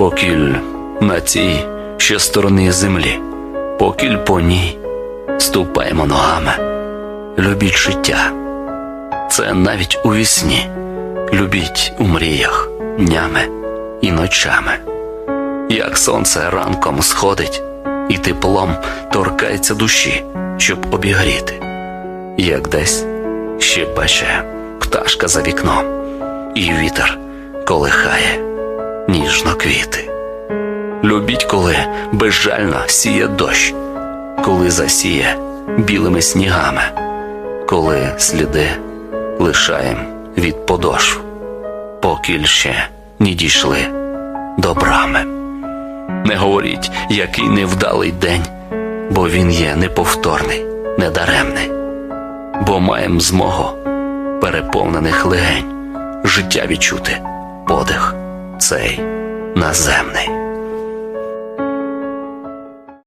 Покіль на цій ще стороні землі, покіль по ній ступаємо ногами. Любіть життя, це навіть у вісні. Любіть у мріях днями і ночами. Як сонце ранком сходить, і теплом торкається душі, щоб обігріти, як десь ще баче пташка за вікном, і вітер колихає ніжно квіти. Любіть, коли безжально сіє дощ, коли засіє білими снігами, коли сліди лишаєм від подошв, покіль ще не дійшли до брами. Не говоріть, який невдалий день, бо він є неповторний, недаремний, бо маєм змогу переповнених легень життя відчути, подих цей наземний.